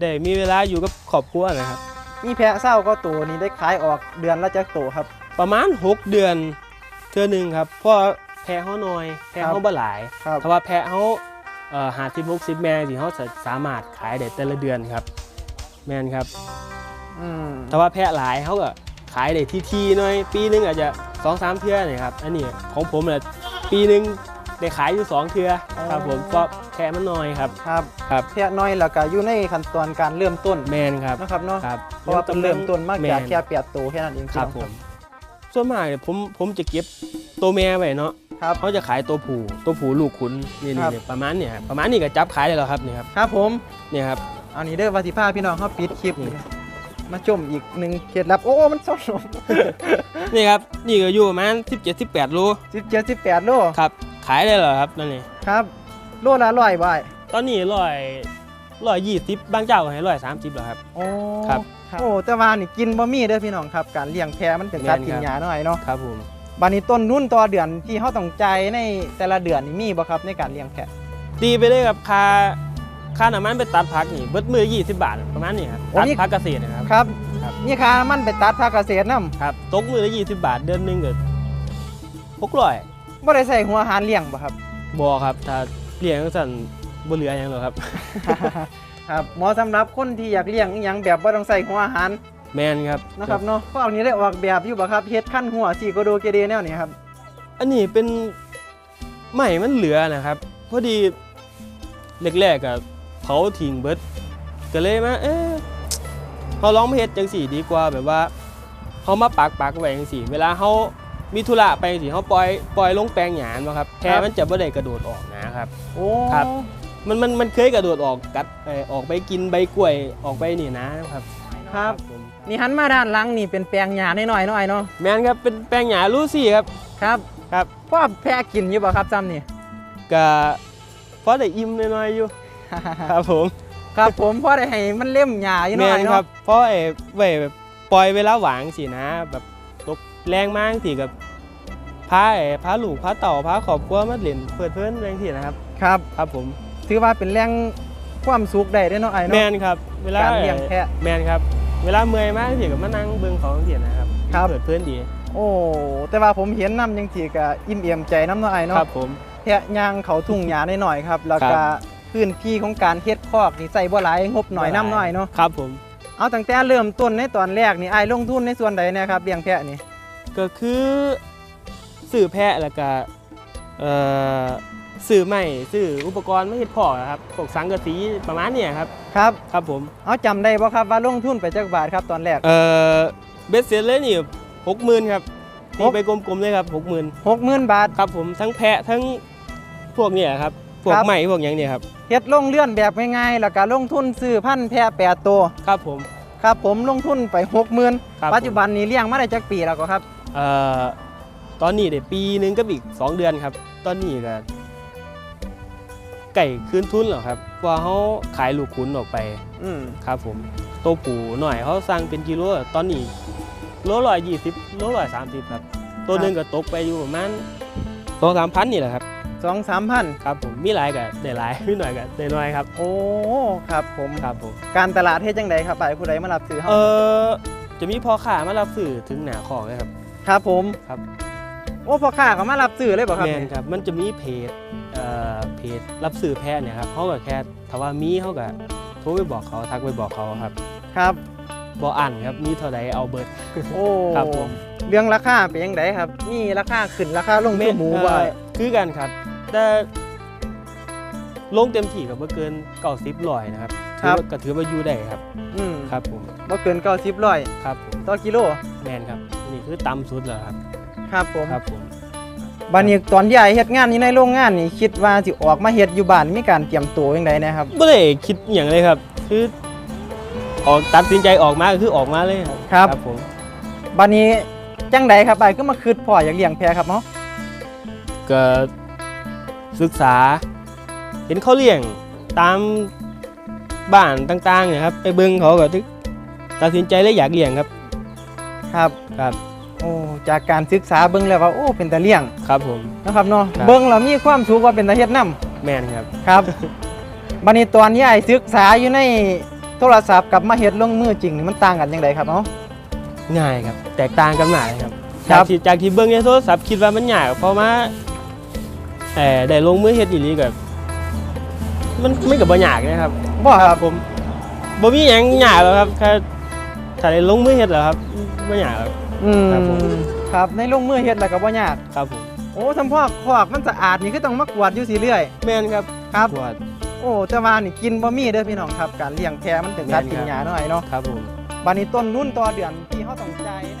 ได้มีเวลาอยู่กับครอบครัวนะครับ มีแพะเศร้าก็ตัวนี้ได้ขายออกเดือนละจักตัวครับ ประมาณ 6 เดือนเทื่อหนึงครับเพราะแพะเขาน้อย แพะเขาบ่หลายครับถ้าว่าแพะเขาเอ่อหาสิบหกสิบแม่สิเขาจะสามารถขายได้แต่ละเดือนครับ แม่นครับอืมถ้าว่าแพะหลายเขาก็ขายได้ทีทีๆหน่อย ปีหนึงอาจจะสองสามเทื่อนี่ครับอันนี้ของผมน่ะปีหนึง ได้ขายอยู่สองเทื่อครับผมเพราะแพะมันน้อยครับครับครับแพะน้อยแล้วก็อยู่ในขั้นตอนการเริ่มต้นแมนครับนะครับเนาะครับเพราะว่าต้องเริ่มต้นมากจากแนแค่แปดตัวแค่นั้นเองครับผมส่วนมากเนี่ยผมผมจะเก็บตัวแม่ไว้เนาะครับเขาจะขายตัวผู้ตัวผู้ลูกขุนนี่ครับนี่ประมาณเนี่ยครับประมาณนี้ก็จับขายได้แล้วครับนี่ครับครับผมเนี่ยครับอันนี้เด้อวาสิพาพี่น้องเขาปิดคลิปนี่มาชมอีกหนึ่งเคล็ดลับโอ้มันซ่อนลงนี่ครับนี่ก็อยู่ประมาณ17 18โลสิบเจ็ดสิบแปดโลครับ ขายได้แล้วครับนั่นนี่ครับโลละร้อยบาทตอนนี้ร้อยร้อยยี่สิบบางเจ้าก็ให้ร้อยสามสิบแล้วครับ โอ้ครับ โอ้แต่ว่านี่กินบะหมี่เด้อพี่น้องครับ การเลี้ยงแพะมันเป็นสัตว์แม่นกินครับหญ้าหน่อยเนาะครับผมบัดนี้ต้นนุ่นต่อเดือนที่เขาต้องจ่ายในแต่ละเดือนนี่มีบ่ครับในการเลี้ยงแพะตีไปเลยครับค่าค่าน้ำมันไปตัดพักนี่เบิดมือ20บาทประมาณนี้ครับตัดพักเกษตรนะครับครับครับนี่ค่ามันไปตัดภาคเกษตรนํครับตกมือละ20บาทเดือนหนึงก็หกร้อย บ่ได้ใส่หัวอาหารเลี้ยงบ่ครับบอครับ ถ้าเลี้ยงสั่นบ่เหลือหยังหรอกครับ ครับเหมาะสำหรับคนที่อยากเลี้ยงอหยังแบบบ่ต้องใส่หัวอาหารแมนครับนะครับเนาะพวกนี้ได้ออกแบบอยู่บ่ครับเฮ็ดขั้นหัวสีโกโดเกเดแนวนี้ครับอันนี้เป็นใหม่มันเหลือนะครับ พอดีแรกๆกับเผาทิ้งเบิดก็เลยมาเอ๊ะเขาลองมาเฮ็ดจังสี่ดีกว่าแบบว่าเขามาปักปักไว้จังสี่ เวลาเขา มีธุระไปจังสี่เขาปล่อยปล่อยลงแปลงหยานมาครับแพครับมันจะไม่ได้กระโดดออกนะครับโอ้ครับมันมันมันเคยกระโดดออกกัดเอ่อออกไปกินใบกล้วยออกไปนี่นะครับครับ ผมนี่หันมาด้านหลังนี่เป็นแปลงหญ้าน้อยๆหน่อยเนาะแมนครับเป็นแปลงหยาลูซี่ครับครับครับพ่อแพะกินอยู่บ่ครับซ้ำนี่ก็พอได้อิ่มหน้อยๆอยู่ ครับผมครับผมพ่อได้ให้มันเล่มหญ้าอยู่หแมน่อยนครัเนาะบเพราะไอ้ไว้แบบปล่อยเวลาหวางสินะแบบ ตกแรงมากสิกับพาไอ้พาลูกพาเต่าพาครอบครัวมาเล่นเปิดเพื่อนแรงสินะครับครับ ครับผมถือว่าเป็นแรงความสุขได้เด้อเนาะไอ้แมเนาะนครับ เวลาการเลี้ยงแพะแมนครับ เวลาเมื่อยมากสิกับมานั่งเบิ่งของเสียนะครับครับเปิดเพื่อนดีโอ้แต่ว่าผมเห็นน้ำยังทีก็อิ่มเอี่ยมใจน้ำเนาะไอ้คเนาะรับผมแพะย่างเขาทุ่งหญ้าหน่อยๆครับแล้วครัก็บพื้นที่ของการเฮ็ดคอกนี่ใส่บ่หลายงบหน่อยน้ำหน่อยเนาะครับผม เอาตั้งแต่เริ่มต้นในตอนแรกนี่ไอ้ายลงทุนในส่วนใดเนะครับเลี้ยงแพะนี่ก็คือสื่อแพะแล้วก็เอ่อสื่อใหม่สื่ออุปกรณ์ไม่เห็ดพอครับพวกสังกะสีประมาณเนี้ยครับครับครับผมเอาจำได้บ่ครับว่าลงทุนไปจักบาทครับตอนแรกเอ่อเบสเซ็ตเลยนี่หกหมื่นครับหตีกไปกลมๆเลยครับหกหมื่น60,000บาทครับผมทั้งแพะทั้งพวกเนี่ยครับ พวกครับ ใหม่พวกอย่างเนี่ยครับ เฮ็ดลงเลื่อนแบบง่ายๆแล้วก็ลงทุนซื้อพันธุ์แพะแปดตัวครับผม ครับผมลงทุนไปครับ60,000ปัจจุบันนี้เลี้ยงมาได้จักปีแล้วก็ครับ เอ่อตอนนี้เดี๋ยวปีหนึงก็อีกสองเดือนครับ ตอนนี้ก็ไก่คืนทุนแล้วครับเพราะว่าเขาขายลูกขุนออกไปอืมครับผมตัวปูหน่อยเขาสั่งเป็นกิโลตอนนี้โลร้อยยี่สิบโลร้อยสามสิบครับ ตัวหนึ่งก็ตกไปอยู่ประมาณสองสามพันนี่แหละครับ 2-3,000ครับผมมีหลายกับได้หลายมีหน่อยกับได้น้อยครับโอ้ครับผมครับผมการตลาดเฮ็ดจังไดครับไปผู้ใดมารับซื้อเฮาเออจะมีพ่อค้ามารับสื่อถึงหนาของเลยครับ ครับผมครับโอ้พ่อค้าก็มารับซื้อเลยบ่ครับแมนนี่ครับ มันจะมีเพจเอ่อเพจรับสื่อแพทย์เนี่ยครับเขาก็แค่ถ้าว่ามีเขาก็โทรไปบอกเขาทักไปบอกเขาครับ ครับบออ่านครับมีเท่าใดเอาเบิร์ดโอ้ครับผมเรื่องราคาเป็นยังไงครับมีราคาขึ้นราคาลงคือหมูเอ่อบ่คือกันครับ แต่ลงเต็มที่กับเกินเก้าสิบลอยนะครับ ถือว่าก็ถือว่าอยู่ได้ครับ อืมครับผมบ่เกิน90ร้อยครับผมต่อกิโลแมนครับนี่คือต่ำสุดแล้วครับครับผมครับผมบัดนี้ตอนที่ไอ้เฮ็ดงานนี้ในโรงงานนี่คิดว่าสิออกมาเฮ็ดอยู่บ้านมีการเตรียมตัวจังไดนะครับ ไม่ได้คิดอย่างเลยครับ คือออกตัดสินใจออกมาก็คือออกมาเลยครับครับครับผม บัดนี้จังไดครับไอ้ก็มาคิดพ่ออยากเลี้ยงแพะครับเนาะ ก็ ศึกษา เห็นเขาเลี้ยงตามบ้านต่างๆเนี่ยครับ ไปเบิ่งเขาก็ถึกตัดสินใจเลยอยากเลี้ยงครับ ครับครับ โอ้จากการศึกษาเบิ่งแล้วว่าโอ้เป็นตาเลี้ยงครับผมนะครับเนาะครับ เบิ่งแล้วมีความสุขว่าเป็นตาเฮ็ดนํแมนครับ ครับ บัดนี้ตอนที่ไอ้ศึกษาอยู่ในโทรศัพท์กับมาเฮ็ดลงมือจริงนี่มันต่างกันยังไงครับเอ้า ง่ายครับ แตกต่างกันมากเลยครับครัจากบ ที่จากที่เบิ่งในโทรศัพท์คิดว่ามันยากเพราะว่า เอ่อได้ลงมือเฮ็ดอีหลีกับมันไม่กับบ่ยากนะครับบ่ครับผมบ่มีหยังยากหรอกครับแค่ถ้าได้ลงมือเฮ็ดแล้วครับบ่ยากหรอกอืมครับผม ครับในลงมือเฮ็ดแล้วก็บ่ยากครับผมโอ้ทำพ่อขอกมันสะอาดนี่คือต้องมากวาดอยู่สิเรื่อย แม่นครับครับปวด โอ้แต่ว่านี่กินบ่มีเด้อพี่น้องครับ การเลี้ยงแพะมันเป็นสัตว์กินหญ้าหน่อยเนาะครับผมบัดนี้ต้นนุ่นต่อเดือนที่เฮาต้องจ่ายใน